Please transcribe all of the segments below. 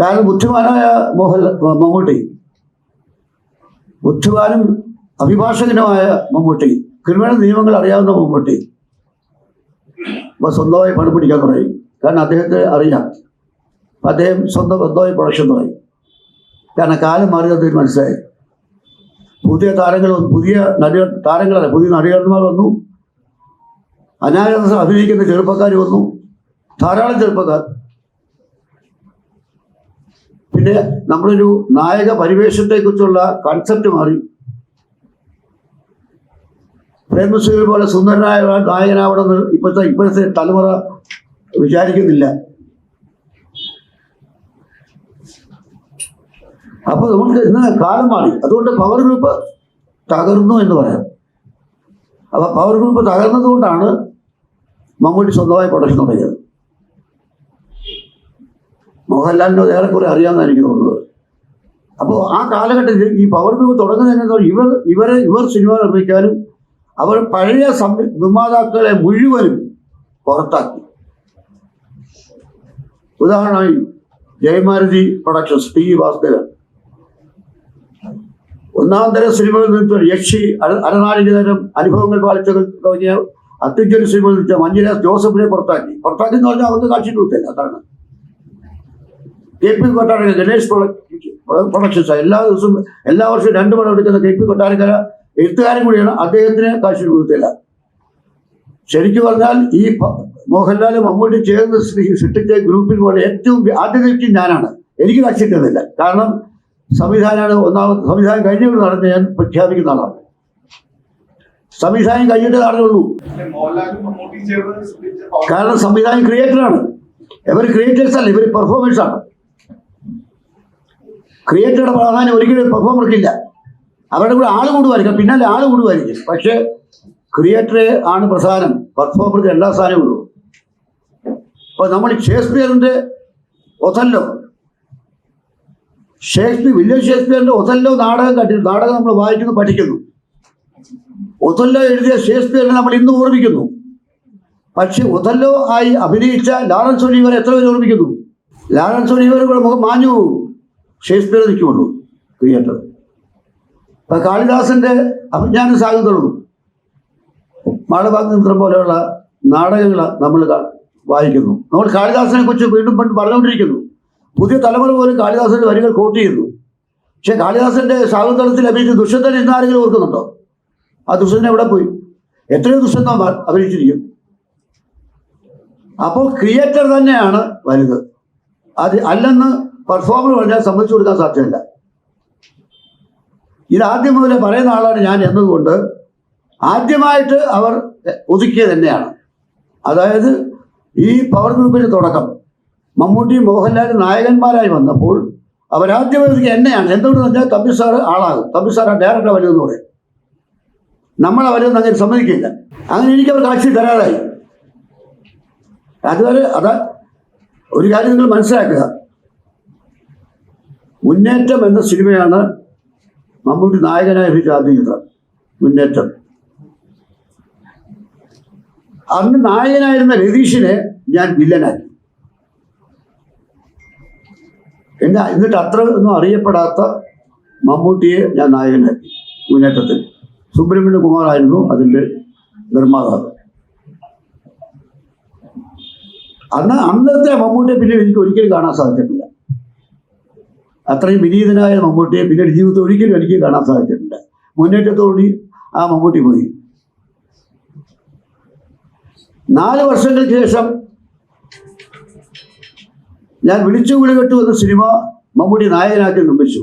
കാരണം ബുദ്ധിമാനായ മോഹൻ മമ്മൂട്ടി. ബുദ്ധിമാനും അഭിഭാഷകനുമായ മമ്മൂട്ടി. ക്രിമിനൽ നിയമങ്ങൾ അറിയാവുന്ന മമ്മൂട്ടി. അപ്പോൾ സ്വന്തമായി പണം പിടിക്കാൻ തുടങ്ങി. കാരണം അദ്ദേഹത്തെ അറിയാം. അദ്ദേഹം സ്വന്തം സ്വന്തമായി പ്രൊഡക്ഷൻ തുടങ്ങി. കാരണം കാലം മാറി മനസ്സിലായി പുതിയ താരങ്ങൾ പുതിയ നടി താരങ്ങളല്ല പുതിയ നടികന്മാർ വന്നു. അനാഗത അഭിനയിക്കുന്ന ചെറുപ്പക്കാർ വന്നു. ധാരാളം ചെറുപ്പക്കാർ. പിന്നെ നമ്മളൊരു നായക പരിവേഷത്തെക്കുറിച്ചുള്ള കൺസെപ്റ്റ് മാറി. പ്രേംനസീർ പോലെ സുന്ദരനായ നായകനാവണമെന്ന് ഇപ്പോഴത്തെ ഇപ്പോഴത്തെ തലമുറ വിചാരിക്കുന്നില്ല. അപ്പോൾ നമുക്ക് ഇന്ന് കാലം മാറി. അതുകൊണ്ട് പവർ ഗ്രൂപ്പ് തകർന്നു എന്ന് പറയാം. അപ്പോൾ പവർ ഗ്രൂപ്പ് തകർന്നതുകൊണ്ടാണ് മമ്മൂട്ടി സ്വന്തമായി പ്രൊഡക്ഷൻ തുടങ്ങിയത്. മോഹൻലാലിനോ ഏറെക്കുറെ അറിയാമെന്നാണ് എനിക്ക് തോന്നുന്നത്. അപ്പോൾ ആ കാലഘട്ടത്തിൽ ഈ പവർ ഗ്രൂപ്പ് തുടങ്ങുന്നതെന്ന് ഇവർ ഇവരെ ഇവർ സിനിമ നിർമ്മിക്കാനും അവർ പഴയ സംവി നിർമ്മാതാക്കളെ മുഴുവനും പുറത്താക്കി. ഉദാഹരണമായി ജയമാരുതി പ്രൊഡക്ഷൻസ് ടി വാസുദേവൻ. ഒന്നാം തരം സിനിമകളിൽ നിന്ന് യക്ഷി അര- അരനാഴികതരം അനുഭവങ്ങൾ പാലിച്ച തുടങ്ങിയ അത്യുജ്വല സിനിമകളിൽ നിന്ന് മഞ്ജുര ജോസഫിനെ പുറത്താക്കി. പുറത്താക്കി എന്ന് പറഞ്ഞാൽ അവർക്ക് കാഴ്ച കൊടുത്തില്ല അതാണ്. K P Kottarakkara Ganesh productions. എല്ലാ ദിവസവും എല്ലാ വർഷവും രണ്ട് പടം എടുക്കുന്ന കെ പി കൊട്ടാരക്കര എഴുത്തുകാരൻ കൂടിയാണ് അദ്ദേഹത്തിന് കാശ് കൊടുത്തില്ല ശരിക്കും പറഞ്ഞാൽ ഈ മോഹൻലാലും മമ്മൂട്ടി ചേർന്ന് സൃഷ്ടിച്ച ഗ്രൂപ്പിൽ പോലെ ഏറ്റവും ആദ്യ വ്യക്തി ഞാനാണ്. എനിക്ക് കിട്ടുന്നില്ല. കാരണം സംവിധാനമാണ് ഒന്നാമത് സംവിധാനം കഴിഞ്ഞുകൊണ്ട് നടന്ന് ഞാൻ പ്രഖ്യാപിക്കുന്ന ആളാണ്. സംവിധാനം കഴിഞ്ഞിട്ട് നടന്നുള്ളൂ. കാരണം സംവിധാനം ക്രിയേറ്ററാണ്. ഇവർ ക്രിയേറ്റേഴ്സ് അല്ല ഇവർ പെർഫോമേഴ്സ് ആണ്. ക്രിയേറ്ററുടെ പ്രാധാന്യം ഒരിക്കലും പെർഫോമർക്കില്ല അവരുടെ കൂടെ ആൾ കൂടുമായിരിക്കും പിന്നാലെ ആൾ കൂടുമായിരിക്കും. പക്ഷേ ക്രിയേറ്ററെ ആണ് പ്രധാനം പെർഫോമർക്ക് രണ്ടാം സ്ഥാനമേ ഉള്ളൂ. അപ്പൊ നമ്മൾ ഷേക്സ്പിയറിന്റെ ഒതല്ലോ. ഷേക്സ്പിയർ വില്യം ഷേക്സ്പിയറിന്റെ ഒതല്ലോ നാടകം കണ്ടിരുന്നു. നാടകം നമ്മൾ വായിക്കുന്നു പഠിക്കുന്നു. ഒതല്ലോ എഴുതിയ ഷേക്സ്പിയറിനെ നമ്മൾ ഇന്ന് ഓർമ്മിക്കുന്നു. പക്ഷെ ഒതല്ലോ ആയി അഭിനയിച്ച ലാറൻസ് ഒലീവർ എത്ര പേര് ഓർമ്മിക്കുന്നു? ലാറൻസ് ഒലീവർ കൂടെ മുഖം മാഞ്ഞു ഷേക്സ്പിയർ നിൽക്കുള്ളൂ തിയേറ്റർ ഇപ്പൊ കാളിദാസന്റെ അഭിജ്ഞാന സാഗം തുടങ്ങും. മാളഭാഗമിത്രം പോലെയുള്ള നാടകങ്ങൾ നമ്മൾ വായിക്കുന്നു. നമ്മൾ കാളിദാസനെ കുറിച്ച് വീണ്ടും പണ്ട് പറഞ്ഞുകൊണ്ടിരിക്കുന്നു. പുതിയ തലമുറ പോലും കാളിദാസന്റെ വരികൾ കോട്ട് ചെയ്യുന്നു. പക്ഷെ കാളിദാസന്റെ ശാകുന്തളത്തിൽ അഭിനയിച്ച ദുഷ്യന്തൻ ഇന്ന് ആരെങ്കിലും ഓർക്കുന്നുണ്ടോ? ആ ദുഷ്യന്തൻ എവിടെ പോയി? എത്രയോ ദുഷ്യന്തം അഭിനയിച്ചിരിക്കും. അപ്പോൾ ക്രിയേറ്റർ തന്നെയാണ് വലുത്. അത് അല്ലെന്ന് പെർഫോമർ പറഞ്ഞാൽ സമ്മതിച്ചു കൊടുക്കാൻ സാധ്യമല്ല. ഇത് ആദ്യം മുതലേ പറയുന്ന ആളാണ് ഞാൻ എന്നതുകൊണ്ട് ആദ്യമായിട്ട് അവർ ഒതുക്കിയത് തന്നെയാണ്. അതായത് ഈ പവർ ഗ്രൂപ്പിന്റെ തുടക്കം. മമ്മൂട്ടി മോഹൻലാൽ നായകന്മാരായി വന്നപ്പോൾ അവരാദ്യം എനിക്ക് എന്നെയാണ്. എന്തുകൊണ്ടെന്ന് പറഞ്ഞാൽ തമ്പി സാറ് ആളാകും. തമ്പി സാർ ഡയറക്ടർ വരുമെന്ന് പറയും. നമ്മൾ അവരൊന്നും അങ്ങനെ സമ്മതിക്കില്ല. അങ്ങനെ എനിക്ക് അവർ കാക്ഷി തരാതായി അതുവരെ അതാ ഒരു കാര്യം നിങ്ങൾ മനസ്സിലാക്കുക. മുന്നേറ്റം എന്ന സിനിമയാണ് മമ്മൂട്ടി നായകനായ ഒരു ചിത്രം. മുന്നേറ്റം. അന്ന് നായകനായിരുന്ന രതീഷിനെ ഞാൻ വില്ലനാക്കി എന്നെ എന്നിട്ട് അത്ര ഒന്നും അറിയപ്പെടാത്ത മമ്മൂട്ടിയെ ഞാൻ നായകനാക്കി മുന്നേറ്റത്തിൽ. സുബ്രഹ്മണ്യ കുമാറായിരുന്നു അതിന്റെ നിർമ്മാതാവ്. അന്ന് അന്നത്തെ മമ്മൂട്ടിയെ പിന്നെ എനിക്ക് ഒരിക്കലും കാണാൻ സാധിച്ചിട്ടില്ല. അത്രയും വിനീതനായ മമ്മൂട്ടിയെ പിന്നീട് ജീവിതത്തിൽ ഒരിക്കലും എനിക്ക് കാണാൻ സാധിച്ചിട്ടില്ല. മുന്നേറ്റത്തോടി ആ മമ്മൂട്ടി പോയി. നാല് വർഷങ്ങൾക്ക് ശേഷം ഞാൻ വിളിച്ചു വിളി കെട്ടു എന്ന സിനിമ മമ്മൂട്ടി നായകനാക്കി നിർമ്മിച്ചു.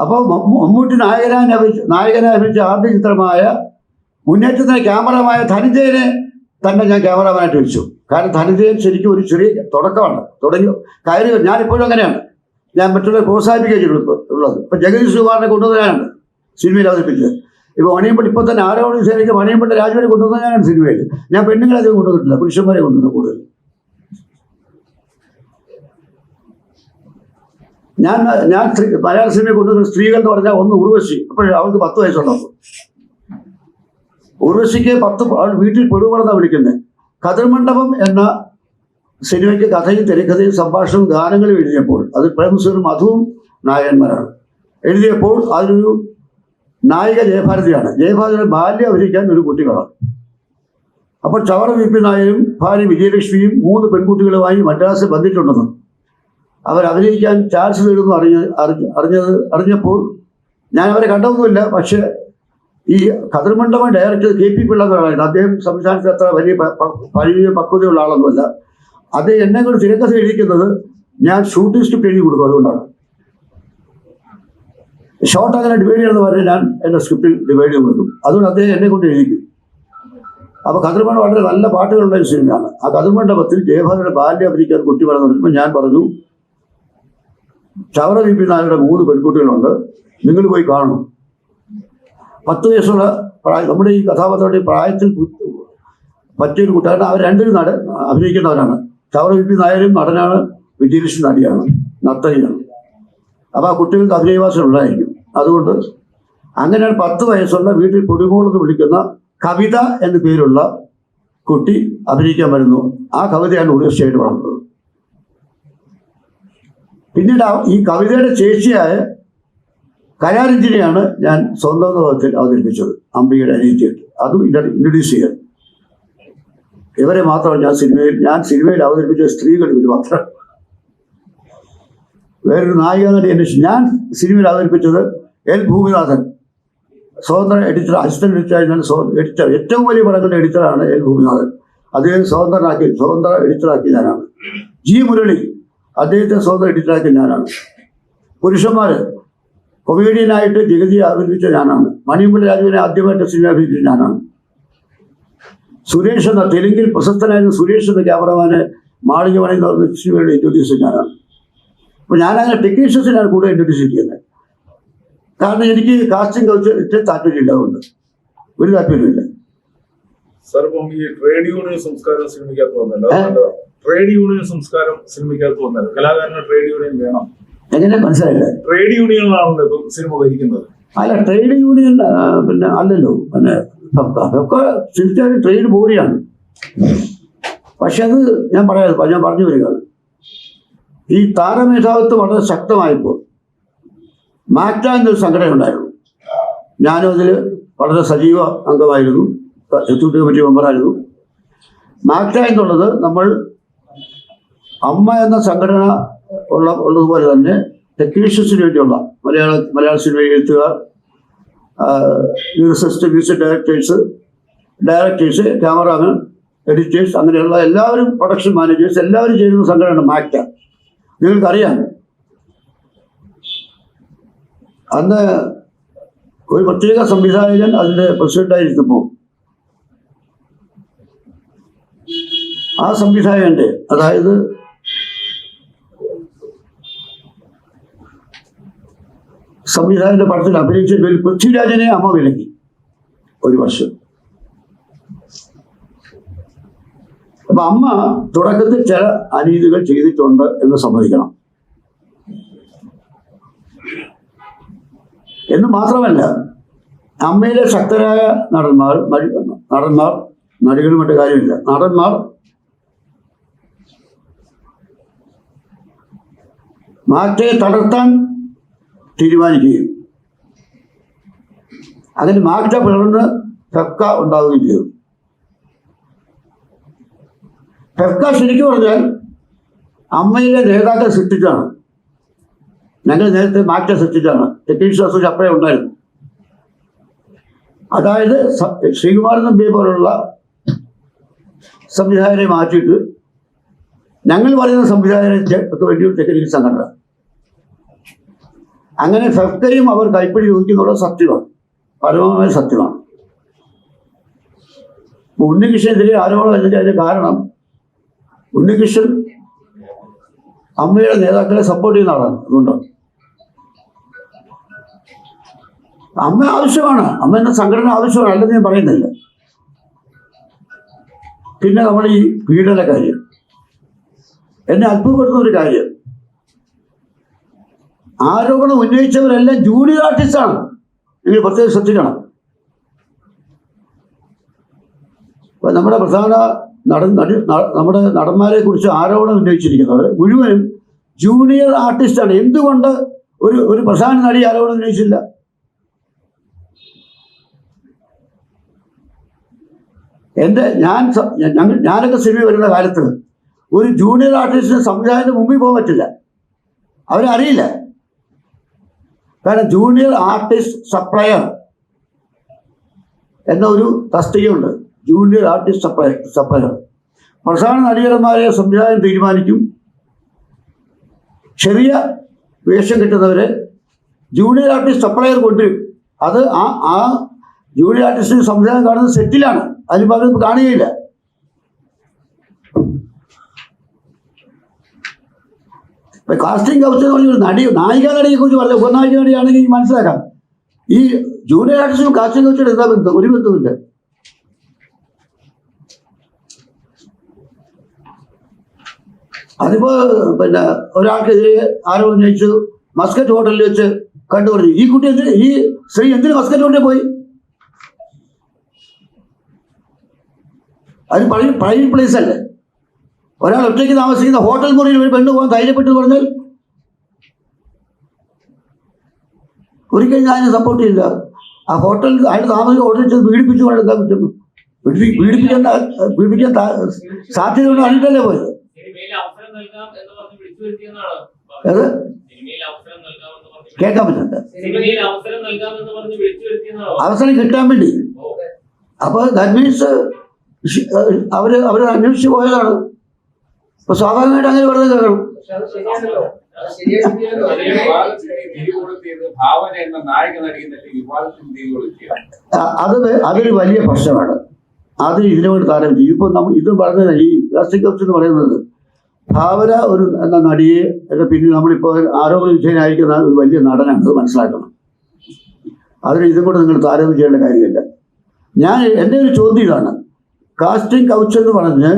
അപ്പോൾ മമ്മൂട്ടി നായകനായി അഭിനയിച്ച നായകനായി അഭിനയിച്ച ആദ്യ ചിത്രമായ മുന്നേറ്റത്തിന് ക്യാമറമായ ധനജയനെ തന്നെ ഞാൻ ക്യാമറമാനായിട്ട് വിളിച്ചു. കാരണം ധനജയൻ ശരിക്കും ഒരു ചെറിയ തുടക്കമാണ്. തുടങ്ങി കാര്യം ഞാനിപ്പോഴും അങ്ങനെയാണ്. ഞാൻ മറ്റുള്ളവരെ പ്രോത്സാഹിപ്പിക്കുക ചെയ്തിട്ടുള്ളത് ഉള്ളത്. ഇപ്പം ജഗദീഷ് കുമാറിനെ കൊണ്ടുവന്ന ഞാനാണ് സിനിമയിൽ അവതരിപ്പിച്ചത്. ഇപ്പോൾ മണിയമ്പട്ട് ഇപ്പോൾ തന്നെ ആരോഗ്യ സേനയ്ക്ക് മണിയമ്പട്ട് രാജുവിനെ കൊണ്ടുവന്ന ഞാനാണ് സിനിമയിൽ. ഞാൻ പെണ്ണുങ്ങളെ അധികം കൊണ്ടുവന്നിട്ടില്ല പുരുഷന്മാരെ കൊണ്ടുവന്നു കൂടുതൽ. ഞാൻ ഞാൻ മലയാള സിനിമയെ കൊണ്ടുവരുന്ന സ്ത്രീകൾ എന്ന് പറഞ്ഞാൽ ഒന്ന് ഉർവശി. അപ്പോൾ അവൾക്ക് പത്ത് വയസ്സുണ്ടാവും ഉർവശിക്ക് പത്ത് അവൾ വീട്ടിൽ പെടുവാണെന്നാണ് വിളിക്കുന്നത് കതിർമണ്ഡപം എന്ന സിനിമയ്ക്ക് കഥയും തിരക്കഥയും സംഭാഷണവും ഗാനങ്ങളും എഴുതിയപ്പോൾ അത് പ്രേംസുരും മധുവും നായകന്മാരാണ്. എഴുതിയപ്പോൾ അതിനൊരു നായിക ജയഭാരതിയാണ്. ജയഭാരതിയുടെ ബാല്യം അഭിനയിക്കാൻ ഒരു കുട്ടികളാണ്. അപ്പോൾ ചവറ വി പി നായരും ഭാര്യ വിജയലക്ഷ്മിയും മൂന്ന് പെൺകുട്ടികളുമായി മദ്രാസ് വന്നിട്ടുണ്ടെന്നും അവർ അഭിനയിക്കാൻ ചാൻസ് നേടുന്നു അറിഞ്ഞ അറിഞ്ഞ് അറിഞ്ഞത് അറിഞ്ഞപ്പോൾ ഞാൻ അവരെ കണ്ടതൊന്നുമില്ല. പക്ഷെ ഈ Kathirmandapam director K P Pillai എന്നൊരാളാണ് അദ്ദേഹം സംവിധാനത്തിൽ അത്ര വലിയ വലിയ പക്വതയുള്ള ആളൊന്നുമല്ല. അത് എന്നെ കൊണ്ട് തിരക്കഥ എഴുതിക്കുന്നത് ഞാൻ ഷൂട്ടിംഗ് സ്ക്രിപ്റ്റ് എഴുതി കൊടുക്കും അതുകൊണ്ടാണ്. ഷോർട്ട് അങ്ങനെ ഡിവൈഡ് ചെയ്യണമെന്ന് പറഞ്ഞാൽ ഞാൻ എന്റെ സ്ക്രിപ്റ്റിൽ ഡിവൈഡ് ചെയ്ത് കൊടുക്കും. അതുകൊണ്ട് അദ്ദേഹം എന്നെ കൊണ്ട് എഴുതിക്കും. അപ്പോൾ കതിർമണ്ഡപം വളരെ നല്ല പാട്ടുകളുള്ള ഒരു സിനിമയാണ്. ആ കതിർമണ്ഡപത്തിൽ ജയഭാരയുടെ ബാല്യം അഭിനയിക്കാൻ കുട്ടി വളർന്നു ഞാൻ പറഞ്ഞു ചവറ വി പി നായരുടെ മൂന്ന് പെൺകുട്ടികളുണ്ട്. നിങ്ങൾ പോയി കാണും പത്ത് വയസ്സുള്ള പ്രായം നമ്മുടെ ഈ കഥാപാത്രങ്ങളുടെ പ്രായത്തിൽ പറ്റിയൊരു കുട്ടിയാണ് അവർ രണ്ടും നട അഭിനയിക്കുന്നവരാണ്. ചവറ വി പി നായരും നടനാണ് വിജയലക്ഷ്മി നടിയാണ് നർത്തകിയാണ്. അപ്പോൾ ആ കുട്ടികൾക്ക് അഭിനയവാസം ഉണ്ടായിരിക്കും. അതുകൊണ്ട് അങ്ങനെയാണ് പത്ത് വയസ്സുള്ള വീട്ടിൽ കൊടുമോളെന്ന് വിളിക്കുന്ന കവിത എന്ന പേരുള്ള കുട്ടി അഭിനയിക്കാൻ വരുന്നു. ആ കവിതയാണ് ഉടർച്ചയായിട്ട് വളർന്നത്. പിന്നീട് ഈ കവിതയുടെ ശേഷിയായ കലാരഞ്ജിനെയാണ് ഞാൻ സ്വന്തം വിഭാഗത്തിൽ അവതരിപ്പിച്ചത് അംബികയുടെ അനിയത്തിയായിട്ട് അതും ഇൻട്രൊഡ്യൂസ് ചെയ്യാൻ. ഇവരെ മാത്രമാണ് ഞാൻ സിനിമയിൽ ഞാൻ സിനിമയിൽ അവതരിപ്പിച്ച സ്ത്രീകൾ ഇവർ മാത്രം. വേറൊരു നായിക നടി അന്വേഷിച്ചു ഞാൻ സിനിമയിൽ അവതരിപ്പിച്ചത് എൽ ഭൂമിനാഥൻ. സ്വതന്ത്ര എഡിറ്റർ അസിസ്റ്റന്റ് എഡിറ്ററായിരുന്ന സ്വ- എഡിറ്റർ ഏറ്റവും വലിയ പടങ്ങളുടെ എഡിറ്ററാണ് എൽ ഭൂമിനാഥൻ. അദ്ദേഹം സ്വതന്ത്രനാക്കി സ്വതന്ത്ര എഡിറ്ററാക്കി ഞാനാണ്. ജി മുരളി. അദ്ദേഹത്തെ സ്വന്തം എഡിറ്ററാക്കി ഞാനാണ്. പുരുഷന്മാർ കൊമേഡിയനായിട്ട് ജഗതി അവതരിപ്പിച്ച ഞാനാണ്. മണിമുള്ള രാജുവിനെ ആദ്യമായിട്ട് സിനിമ അഭിനയിച്ച ഞാനാണ്. സുരേഷ് എന്ന തെലുങ്കിൽ പ്രശസ്തനായിരുന്ന സുരേഷ് എന്ന ക്യാമറമാനെ മാളിക എന്ന് പറഞ്ഞ സിനിമയുടെ ഇൻട്രൊഡ്യൂസ് ഞാനാണ്. അപ്പോൾ ഞാനങ്ങനെ ടെക്നീഷ്യൻസിനാണ് കൂടുതൽ ഇൻട്രൊഡ്യൂസ് ചെയ്യുന്നത് കാരണം എനിക്ക് കാസ്റ്റിംഗ് കൗച്ച് ഇത്ര താല്പര്യമില്ല അതുകൊണ്ട് ഒരു താല്പര്യമില്ല ട്രേഡ് യൂണിയൻ സംസ്കാരം സിനിമയ്ക്കകത്ത് വന്നല്ലോ? ട്രേഡ് യൂണിയൻ സംസ്കാരം സിനിമയ്ക്കകത്ത് വന്നത്? കലാകാരന് ട്രേഡ് യൂണിയൻ വേണം. എങ്ങനെ? മനസ്സിലായില്ല. ട്രേഡ് യൂണിയനാണ് ഇപ്പം സിനിമ ഭരിക്കുന്നത്. അല്ല ട്രേഡ് യൂണിയൻ പിന്നെ അല്ലല്ലോ. പിന്നെ അതൊക്കെ തീർച്ചയായും ട്രേഡ് ബോഡിയാണ്. പക്ഷെ അത് ഞാൻ പറയാം ഞാൻ പറഞ്ഞു വരികയാണ്. ഈ താരമേധാവിത്വം വളരെ ശക്തമായപ്പോൾ മാറ്റ എന്നൊരു സംഘടന ഉണ്ടായിരുന്നു. ഞാനും അതിൽ വളരെ സജീവ അംഗമായിരുന്നു. എക്സിക്യൂട്ടീവ് കമ്മിറ്റി മെമ്പറായിരുന്നു. മാറ്റ എന്നുള്ളത് നമ്മൾ അമ്മ എന്ന സംഘടന ഉള്ള ഉള്ളതുപോലെ തന്നെ ടെക്നീഷ്യൻസിന് വേണ്ടിയുള്ള മലയാള മലയാള സിനിമ എഴുത്തുകാർ lyricist music directors directors cameraman editors അങ്ങനെയുള്ള എല്ലാവരും പ്രൊഡക്ഷൻ മാനേജേഴ്സ് എല്ലാവരും ചേരുന്ന സംഘടനയാണ് മാക്ട. നിങ്ങൾക്കറിയാം. അന്ന് ഒരു പ്രത്യേക സംവിധായകൻ അതിന്റെ പ്രസിഡന്റായിരിക്കുമ്പോൾ ആ സംവിധായകന്റെ അതായത് സംവിധായകന്റെ പടത്തിൽ അഭിനയിച്ച പേരിൽ പൃഥ്വിരാജനെ അമ്മ വിലക്കി ഒരു വർഷം. അപ്പൊ അമ്മ തുടക്കത്തിൽ ചില അനീതികൾ ചെയ്തിട്ടുണ്ട് എന്ന് സമ്മതിക്കണം. എന്ന് മാത്രമല്ല അമ്മയിലെ ശക്തരായ നടന്മാർ നടി നടന്മാർ നടികളും മറ്റു കാര്യമില്ല. നടന്മാർ മാറ്റയെ തളർത്താൻ തീരുമാനിക്കുകയും. അതിന് മാറ്റ പിളർന്ന് ഫെഫ്ക ഉണ്ടാവുകയും ചെയ്തു. ഫെഫ്ക ശരിക്കും പറഞ്ഞാൽ അമ്മയിലെ നേതാക്കൾ സൃഷ്ടിച്ചാണ് ഞങ്ങൾ നേരത്തെ മാറ്റം സൃഷ്ടിച്ചാണ് ടെക്നീഷ്യൻ അസോസിയേഷൻ അപ്പോഴേ ഉണ്ടായിരുന്നു. അതായത് ശ്രീകുമാരൻ നമ്പിയെ പോലുള്ള സംവിധായകരെ മാറ്റിയിട്ട് ഞങ്ങൾ പറയുന്ന സംവിധായകരെ വേണ്ടി ടെക്നിക്കൽ സംഘടന. അങ്ങനെ ഫെഫ്കയും അവർ കൈപ്പിടി ചോദിക്കുന്നുള്ള സത്യമാണ്. പരമമായ സത്യമാണ്. ഉണ്ണികൃഷ്ണനെതിരെ ആരോപണം അല്ലെങ്കിൽ അതിന്റെ കാരണം ഉണ്ണികൃഷ്ണൻ അമ്മയുടെ നേതാക്കളെ സപ്പോർട്ട് ചെയ്യുന്ന ആളാണ്. അതുകൊണ്ടാണ് അമ്മ ആവശ്യമാണ്. അമ്മ എന്ന സംഘടന ആവശ്യമാണ്. അല്ലെന്ന് ഞാൻ പറയുന്നില്ല. പിന്നെ നമ്മൾ ഈ പീഡന കാര്യം. എന്നെ അത്ഭുതപ്പെടുന്ന ഒരു കാര്യം. ആരോപണം ഉന്നയിച്ചവരെല്ലാം ജൂനിയർ ആർട്ടിസ്റ്റാണ് നിങ്ങൾ പ്രത്യേകം ശ്രദ്ധിക്കണം. നമ്മുടെ പ്രധാന നടൻ നടി നമ്മുടെ നടന്മാരെ കുറിച്ച് ആരോപണം ഉന്നയിച്ചിരിക്കുന്നത് മുഴുവനും ജൂനിയർ ആർട്ടിസ്റ്റാണ് എന്തുകൊണ്ട് ഒരു ഒരു പ്രധാന നടി ആരോപണം ഉന്നയിച്ചില്ല? എന്റെ ഞാൻ ഞാനൊക്കെ സിനിമ വരുന്ന കാലത്ത് ഒരു ജൂനിയർ ആർട്ടിസ്റ്റിന് സംവിധാനത്തിന് മുമ്പിൽ പോകാൻ പറ്റില്ല. അവരറിയില്ല. കാരണം ജൂനിയർ ആർട്ടിസ്റ്റ് സപ്ലയർ എന്ന ഒരു തസ്തികയുണ്ട്. ജൂനിയർ ആർട്ടിസ്റ്റ് സപ്ലയർ സപ്ലയർ പ്രധാന നടികന്മാരെ സംവിധാനം തീരുമാനിക്കും. ചെറിയ വേഷം കിട്ടുന്നവരെ ജൂനിയർ ആർട്ടിസ്റ്റ് സപ്ലയർ കൊണ്ടുവരും അത് ആ ആ ജൂനിയർ ആർട്ടിസ്റ്റിന് സംവിധാനം കാണുന്നത് സെറ്റിലാണ് അതിന് പകരം കാണുകയില്ല. ഇപ്പൊ കാസ്റ്റിംഗ് കൗച്ച് എന്ന് പറഞ്ഞൊരു നടി നായിക നടിയെ കുറിച്ച് പറഞ്ഞ ഉപനായിക നടിയാണെങ്കിൽ മനസ്സിലാക്കാം ഈ ജൂനിയർ ആർട്ടിസ്റ്റും കാസ്റ്റിംഗ് കൗച്ചിട്ട് എന്താ ബന്ധം ഒരു ബന്ധമില്ല അതിപ്പോ പിന്നെ ഒരാൾക്കെതിരെ ആരോ ഉന്നയിച്ചു മസ്കറ്റ് ഹോട്ടലിൽ വെച്ച് കണ്ടു പറഞ്ഞു ഈ കുട്ടി എന്തിന് ഈ സ്ത്രീ എന്തിന് മസ്കറ്റ് ഹോട്ടലിൽ പോയി? അത് പഴയ പ്ലേസ് അല്ലേ? ഒരാൾ ഒറ്റയ്ക്ക് താമസിക്കുന്ന ഹോട്ടൽ മുറിയിൽ ഒരു പെണ്ണ് പോകാൻ ധൈര്യപ്പെട്ടു പറഞ്ഞാൽ ഒരിക്കലും ഞാൻ സപ്പോർട്ട് ചെയ്യില്ല. ആ ഹോട്ടൽ അയാൾ താമസിക്കുന്ന ഹോട്ടലിൽ ചെന്ന് പീഡിപ്പിച്ചു കൊണ്ട് എന്താ കുറ്റം പീഡിപ്പി- പീഡിപ്പിക്കാൻ സാധ്യത കൊണ്ട് അറിഞ്ഞിട്ടല്ലേ പോയത്? അത് കേൾക്കാൻ പറ്റുന്നുണ്ട്. അവസരം കിട്ടാൻ വേണ്ടി. അപ്പൊ ദാറ്റ് മീൻസ് അവർ അവർ അന്വേഷിച്ച് പോയതാണ്. അപ്പൊ സ്വാഭാവികമായിട്ട് അങ്ങനെ വെറുതെ കേൾക്കണം. അത് അതൊരു വലിയ പ്രശ്നമാണ്. അത് ഇതിനോട് താരം ചെയ്യും. ഇപ്പൊ നമ്മൾ ഇത് പറഞ്ഞത് ഈ പ്ലാസ്റ്റിക് കപ്സ് എന്ന് പറയുന്നത് ഭാവന ഒരു എന്ന നടിയെ പിന്നെ നമ്മളിപ്പോൾ ആരോഗ്യ വിധേയനായിരിക്കുന്ന ഒരു വലിയ നടനാണ് അത് മനസ്സിലാക്കണം. അതിന് ഇതും കൂടെ നിങ്ങൾ താരതമ്യം ചെയ്യേണ്ട കാര്യമില്ല. ഞാൻ എന്റെ ഒരു ചോദ്യം ഇതാണ്. കാസ്റ്റിംഗ് കൗച്ച് എന്ന് പറഞ്ഞ്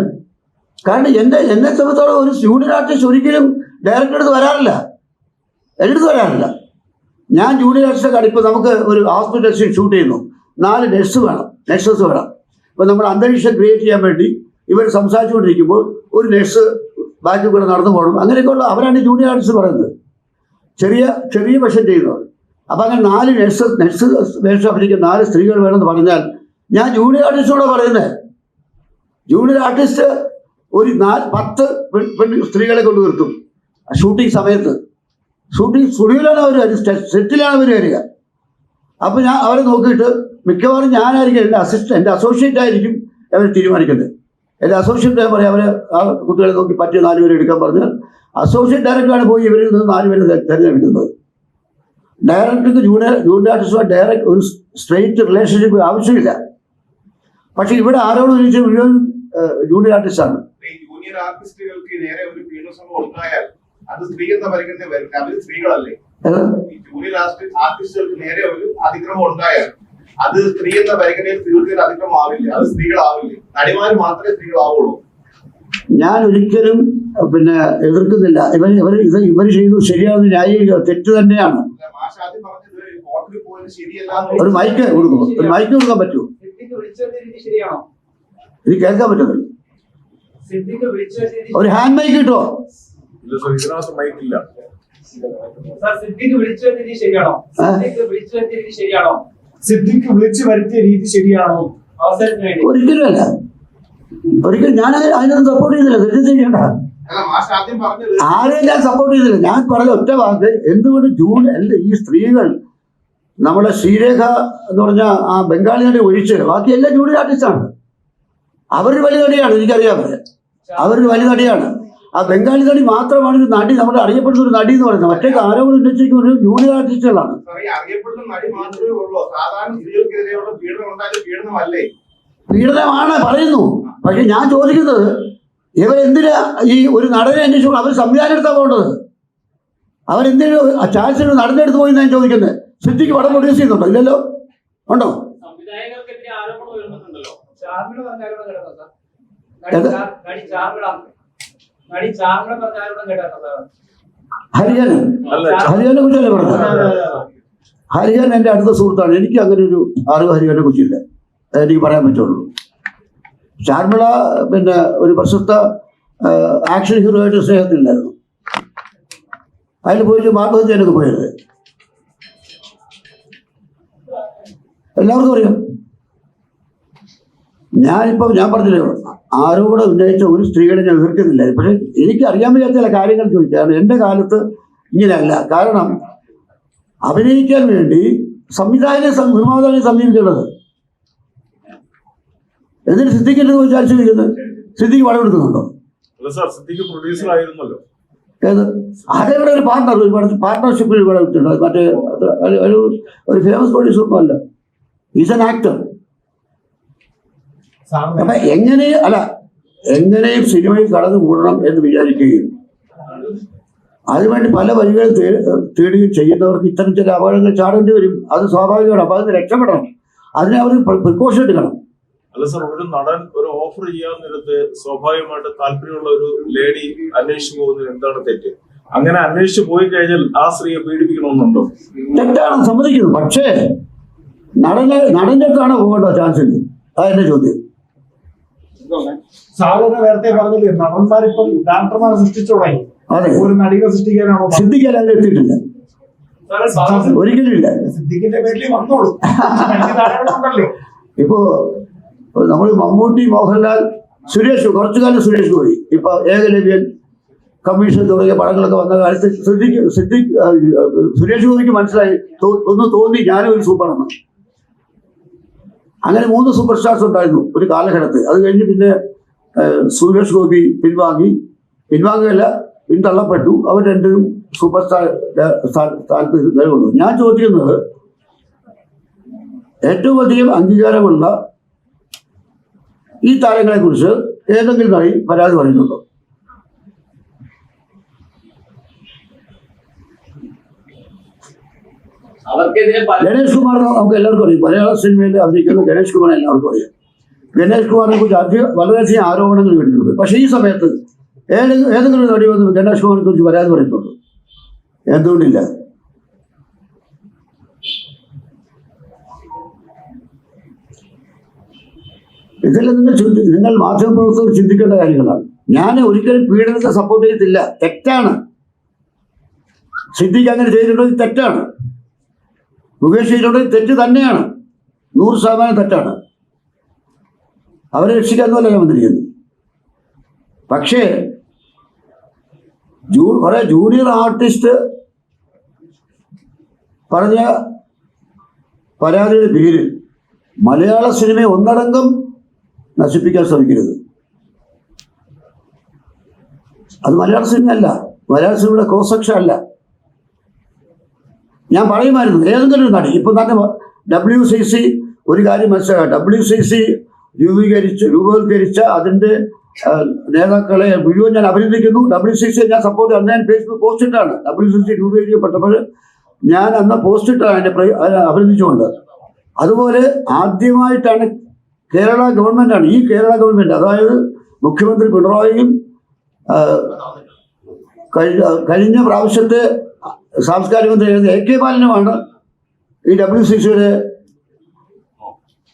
കാരണം എന്റെ എന്നെ സംബന്ധിച്ചോളം ഒരു ജൂനിയർ ആർട്ടിസ്റ്റ് ഒരിക്കലും ഡയറക്ടർ അടുത്ത് വരാറില്ല. എന്റെ അടുത്ത് വരാറില്ല. ഞാൻ ജൂനിയർ ആർട്ടിസ്റ്റ് കാര്യം നമുക്ക് ഒരു ഹോസ്പിറ്റൽ ഷൂട്ട് ചെയ്യുന്നു. നാല് നഴ്സ് വേണം. നഴ്സസ് വേണം. ഇപ്പം നമ്മൾ അന്തരീക്ഷം ക്രിയേറ്റ് ചെയ്യാൻ വേണ്ടി ഇവർ സംസാരിച്ചുകൊണ്ടിരിക്കുമ്പോൾ ഒരു നഴ്സ് ബാക്കി കൂടെ നടന്നു പോകണം. അങ്ങനെയൊക്കെയുള്ള അവരാണ് ജൂനിയർ ആർട്ടിസ്റ്റ് പറയുന്നത്. ചെറിയ ചെറിയ പക്ഷം ചെയ്യുന്നവർ. അപ്പം അങ്ങനെ നാല് നഴ്സ് നഴ്സ് വേഷം അഭിനയിക്കുന്ന നാല് സ്ത്രീകൾ വേണമെന്ന് പറഞ്ഞാൽ ഞാൻ ജൂനിയർ ആർട്ടിസ്റ്റോടെ പറയുന്നത് ജൂനിയർ ആർട്ടിസ്റ്റ് ഒരു നാല് പത്ത് പെൺ സ്ത്രീകളെ കൊണ്ട് നിർത്തും. ഷൂട്ടിംഗ് സമയത്ത്. ഷൂട്ടിംഗ് സ്റ്റുഡിയോയിലാണ് അവർ സെറ്റിലാണ് അവർ വരിക. അപ്പോൾ ഞാൻ അവരെ നോക്കിയിട്ട് മിക്കവാറും ഞാനായിരിക്കും എന്റെ അസിസ്റ്റന്റ് എന്റെ അസോസിയേറ്റ് ആയിരിക്കും അവർ തീരുമാനിക്കുന്നത്. എന്റെ അസോസിയേറ്റ് പറയാം അവരെ ആ കുട്ടികളെ നോക്കി പറ്റിയ നാല് പേരെ എടുക്കാൻ പറഞ്ഞാൽ അസോസിയേറ്റ് ഡയറക്ടറാണ് പോയി ഇവരിൽ നിന്ന് നാല് പേരെ തിരഞ്ഞെടുക്കുന്നത്. ഡയറക്ടർക്ക് ജൂനിയർ ജൂനിയർ ആർട്ടിസ്റ്റുമായി ഡയറക്റ്റ് ഒരു സ്ട്രെയിറ്റ് റിലേഷൻഷിപ്പ് ആവശ്യമില്ല. പക്ഷേ ഇവിടെ ആരോട് ചോദിച്ചാൽ മുഴുവൻ ജൂനിയർ ആർട്ടിസ്റ്റ് ആണ്. ജൂനിയർ ആർട്ടിസ്റ്റുകൾക്ക് നേരെ ഒരു പീഡനശ്രമം ഉണ്ടായാൽ അത് സ്ത്രീ എന്ന പരിഗണന വരും. അവർ സ്ത്രീകളല്ലേ. ഈ ജൂനിയർ ആർട്ടി- ആർട്ടിസ്റ്റുകൾക്ക് നേരെ ഒരു അതിക്രമം ഉണ്ടായാൽ അത് സ്ത്രീ എന്ന പരിഗണനയിൽ തീർച്ചയായും അതിക്രമം ആവില്ല. അത് സ്ത്രീകളാവില്ല. നടിമാർ മാത്രമേ സ്ത്രീകളാവുള്ളൂ. ഞാൻ ഒരിക്കലും പിന്നെ എതിർക്കുന്നില്ല. ഇവർ ഇവർ ഇത് ഇവർ ചെയ്തു ശരിയാണെന്ന് ന്യായീകരിക്കുക. തെറ്റ് തന്നെയാണ്. ആദ്യം പറഞ്ഞത് ഹോട്ടലിൽ പോയത് ശരിയല്ല ഒരു മൈക്ക് കൊടുക്കും ഒരു മൈക്ക് കൊടുക്കാൻ പറ്റുമോ? ഇത് കേൾക്കാൻ പറ്റുന്നില്ല. സിദ്ദിഖ് ഒരു ഹാൻഡ് മൈക്ക് കിട്ടുമോ ഇതിനകത്ത് മൈക്കില്ല സിദ്ദിഖ് വിളിച്ചു വരുത്തിയ രീതി ശരിയാണോ? സിദ്ദിഖ് സിദ്ദിഖ് ഒരിക്കലും അല്ല. ഒരിക്കലും ഞാൻ അതിനൊന്നും സപ്പോർട്ട് ചെയ്യുന്നില്ല. തെറ്റിദ്ധരിക്കണ്ട അല്ല മാഷ് ആദ്യം പറഞ്ഞത് ആരെയും ഞാൻ സപ്പോർട്ട് ചെയ്തില്ല ഞാൻ പറഞ്ഞ ഒറ്റ വാക്ക് എന്തുകൊണ്ട് ജൂൺ ഈ സ്ത്രീകൾ നമ്മളെ ശ്രീരേഖ എന്ന് പറഞ്ഞ ആ ബംഗാളിയുടെ ഒഴിച്ചു ഒഴിച്ച് ബാക്കി എല്ലാ ജൂണിൽ ആർട്ടിസ്റ്റാണ് അവരൊരു വലിയ നടിയാണ് എനിക്കറിയാം. അവരെ അവരൊരു വലിയ നടിയാണ്. ആ ബംഗാളി നടി മാത്രമാണ് ഒരു നടി നമ്മുടെ അറിയപ്പെടുന്ന ഒരു നടി എന്ന് പറയുന്നത്. മറ്റേ ആരോപണം ഉന്നയിച്ചിരിക്കുന്ന ഒരു ജൂനിയർ ആർട്ടിസ്റ്റുകളാണ് പീഡനമാണ് പറയുന്നു. പക്ഷെ ഞാൻ ചോദിക്കുന്നത് ഇവരെന്തിനാ ഈ ഒരു നടനെ അന്വേഷിച്ചു അവർ സംവിധാനം എടുത്താ പോകേണ്ടത്? അവരെന്തിനു ചാൻസിന് നടന്നെടുത്ത് പോയി ഞാൻ ചോദിക്കുന്നത്? സിദ്ധിക്ക് പടം പ്രൊഡ്യൂസ് ചെയ്യുന്നുണ്ടോ? ഇല്ലല്ലോ? ഉണ്ടോ? ഉയർന്നിട്ടുണ്ടല്ലോ ഹരിജനെ. കുറിച്ചല്ലേ പറഞ്ഞത്? ഹരിജൻ എന്റെ അടുത്ത സുഹൃത്താണ്. എനിക്ക് അങ്ങനെ ഒരു അറിവ് ഹരിജനെ കുറിച്ചില്ല. എനിക്ക് പറയാൻ പറ്റുള്ളൂ. ചാർമിള പിന്നെ ഒരു പ്രശസ്ത ആക്ഷൻ ഹീറോ ആയിട്ട് സ്നേഹത്തിലുണ്ടായിരുന്നു. അതിൽ പോയിട്ട് ആത്മഹത്യ എനിക്ക് പോയത്. എല്ലാവർക്കും അറിയാം. ഞാനിപ്പോൾ ഞാൻ പറഞ്ഞില്ലേ ആരോപണം ഉന്നയിച്ച ഒരു സ്ത്രീകളെ ഞാൻ എതിർക്കുന്നില്ല. പക്ഷെ എനിക്ക് അറിയാൻ വയ്യാത്ത ചില കാര്യങ്ങൾ ചോദിക്കുകയാണ് എന്റെ കാലത്ത് ഇങ്ങനെയല്ല. കാരണം അഭിനയിക്കാൻ വേണ്ടി സംവിധായകനെ നിർമ്മാതാവിനെ സമീപിക്കേണ്ടത്. എന്നിട്ട് സിദ്ധിക്കേണ്ടത് വിചാരിച്ചു ചോദിക്കുന്നത്? സിദ്ധിക്ക് പണം എടുക്കുന്നുണ്ടോ? ഏത്? അതേവിടെ ഒരു പാർട്ണർ ഒരു പാർട്ട്ണർഷിപ്പിൽ ഇവിടെ മറ്റേ ഒരു- ഒരു ഫേമസ് പ്രൊഡ്യൂസർ ഒന്നും അല്ല ഈസ് ആൻ ആക്ടർ അപ്പൊ എങ്ങനെ അല്ല എങ്ങനെയും സിനിമയിൽ കടന്നു കൂടണം എന്ന് വിചാരിക്കുകയും അതിനുവേണ്ടി പല വഴികൾ തേടുകയും ചെയ്യുന്നവർക്ക് ഇത്തരം ചില അപകടങ്ങൾ ചാടേണ്ടി വരും. അത് സ്വാഭാവികമാണ്. അപ്പൊ അതിന് രക്ഷപ്പെടണം. അതിനെ അവർ പ്രിക്കോഷൻ എടുക്കണം. അല്ല സർ ഒരു നടൻ ഒരു ഓഫർ ചെയ്യാൻ നേരത്ത് സ്വാഭാവികമായിട്ട് താല്പര്യമുള്ള ഒരു ലേഡി അന്വേഷിച്ചു പോകുന്നത് എന്താണ് തെറ്റ്? അങ്ങനെ അന്വേഷിച്ചു പോയി കഴിഞ്ഞാൽ ആ സ്ത്രീയെ പീഡിപ്പിക്കണമെന്നുണ്ടോ? തെറ്റാണെന്ന് സമ്മതിക്കുന്നു. പക്ഷേ നടനെ നടന്റെ കാണാൻ പോകേണ്ട ചാൻസ് ഉണ്ട്. അതെന്റെ ചോദ്യം. സാറിന് നേരത്തെ പറഞ്ഞില്ലേ നടന്മാരിപ്പം ഡാക്ടർമാർ സൃഷ്ടിച്ചു തുടങ്ങി. അതെ. ഒരു നടികളെ സൃഷ്ടിക്കാനാണോ? സിദ്ധിക്കാൻ അതിൽ എത്തിയിട്ടില്ല. ഒരിക്കലും ഇല്ല സിദ്ദിഖിന്റെ പേരിൽ വന്നോളൂ. ഇപ്പോ നമ്മൾ മമ്മൂട്ടി മോഹൻലാൽ സുരേഷ് കുറച്ചു കാലം സുരേഷ് പോയി. ഇപ്പൊ ഏകലവ്യൻ കമ്മീഷൻ തുടങ്ങിയ പടങ്ങളൊക്കെ വന്ന കാലത്ത് സിദ്ദിഖ് സിദ്ദിഖ് സുരേഷ് ഗോപിക്ക് മനസ്സിലായി. ഒന്ന് തോന്നി. ഞാനും ഒരു സൂപ്പറാണ്. അങ്ങനെ മൂന്ന് സൂപ്പർ സ്റ്റാർസ് ഉണ്ടായിരുന്നു ഒരു കാലഘട്ടത്തിൽ. അത് കഴിഞ്ഞ് പിന്നെ സുരേഷ് ഗോപി പിൻവാങ്ങി. പിൻവാങ്ങുകയല്ല പിന്തള്ളപ്പെട്ടു. അവർ രണ്ടും സൂപ്പർ സ്റ്റാർ സ്ഥാ- സ്ഥാനത്ത് നിലകൊള്ളു ഞാൻ ചോദിക്കുന്നത് ഏറ്റവും അധികം അംഗീകാരമുള്ള ഈ താരങ്ങളെ കുറിച്ച് ഏതെങ്കിലും കളി പരാതി പറയുന്നുണ്ടോ അവർക്കെതിരെ പല ഗണേഷ് കുമാർ നമുക്ക് എല്ലാവർക്കും അറിയാം. മലയാള സിനിമയിൽ അഭിനയിക്കുന്ന ഗണേഷ് കുമാർ എല്ലാവർക്കും അറിയാം. ഗണേഷ് കുമാറിനെ കുറിച്ച് അധികം വളരെയധികം ആരോപണങ്ങൾ കിട്ടിയിട്ടുണ്ട് പക്ഷേ ഈ സമയത്ത് ഏത് ഏതെങ്കിലും നടി വന്ന് ഗണേഷ് കുമാറിനെ കുറിച്ച് പരാതി പറയുന്നുണ്ട്. എന്തുകൊണ്ടില്ല? ഇതെല്ലാം നിങ്ങൾ ചിന്തി നിങ്ങൾ മാധ്യമപ്രവർത്തകർ ചിന്തിക്കേണ്ട കാര്യങ്ങളാണ്. ഞാൻ ഒരിക്കലും പീഡനത്തെ സപ്പോർട്ട് ചെയ്തിട്ടില്ല. തെറ്റാണ്. സിദ്ധിക്ക് അങ്ങനെ തെറ്റാണ്. മുകേഷ് ചെയ്തിട്ടുള്ളത് തെറ്റ് തന്നെയാണ്. നൂറ് ശതമാനം തെറ്റാണ്. അവരെ രക്ഷിക്കാന്നല്ല ഞാൻ വന്നിരിക്കുന്നത് പക്ഷേ ജൂ കുറെ ജൂനിയർ ആർട്ടിസ്റ്റ് പറഞ്ഞ പരാതിയുടെ പേരിൽ മലയാള സിനിമയെ ഒന്നടങ്കം നശിപ്പിക്കാൻ ശ്രമിക്കരുത്. അത് മലയാള സിനിമ അല്ല മലയാള സിനിമയുടെ ക്രോസ് സെക്ഷൻ അല്ല. ഞാൻ പറയുമായിരുന്നു ഏതെങ്കിലും ഒരു നടി ഇപ്പം തന്നെ ഡബ്ല്യു സി സി ഒരു കാര്യം മനസ്സിലാക്കാം. ഡബ്ല്യു സി സി രൂപീകരിച്ച് രൂപവത്കരിച്ച അതിന്റെ നേതാക്കളെ മുഴുവൻ ഞാൻ അഭിനന്ദിക്കുന്നു. ഡബ്ല്യു സി സി ഞാൻ സപ്പോർട്ട് അന്ന് ഞാൻ ഫേസ്ബുക്ക് പോസ്റ്റ് ഇട്ടാണ്. ഡബ്ല്യു സി സി രൂപീകരിക്കപ്പെട്ടപ്പോൾ ഞാൻ അന്ന് പോസ്റ്റ് ഇട്ടാണ് അതിനെ അഭിനന്ദിച്ചുകൊണ്ട്. അതുപോലെ ആദ്യമായിട്ടാണ് കേരള ഗവൺമെന്റാണ് ഈ കേരള ഗവൺമെന്റ് അതായത് മുഖ്യമന്ത്രി പിണറായിയും കഴിഞ്ഞ പ്രാവശ്യത്തെ സാംസ്കാരിക മന്ത്രി എഴുതിയ എ കെ ബാലനുമാണ് ഈ ഡബ്ല്യു സി സിയുടെ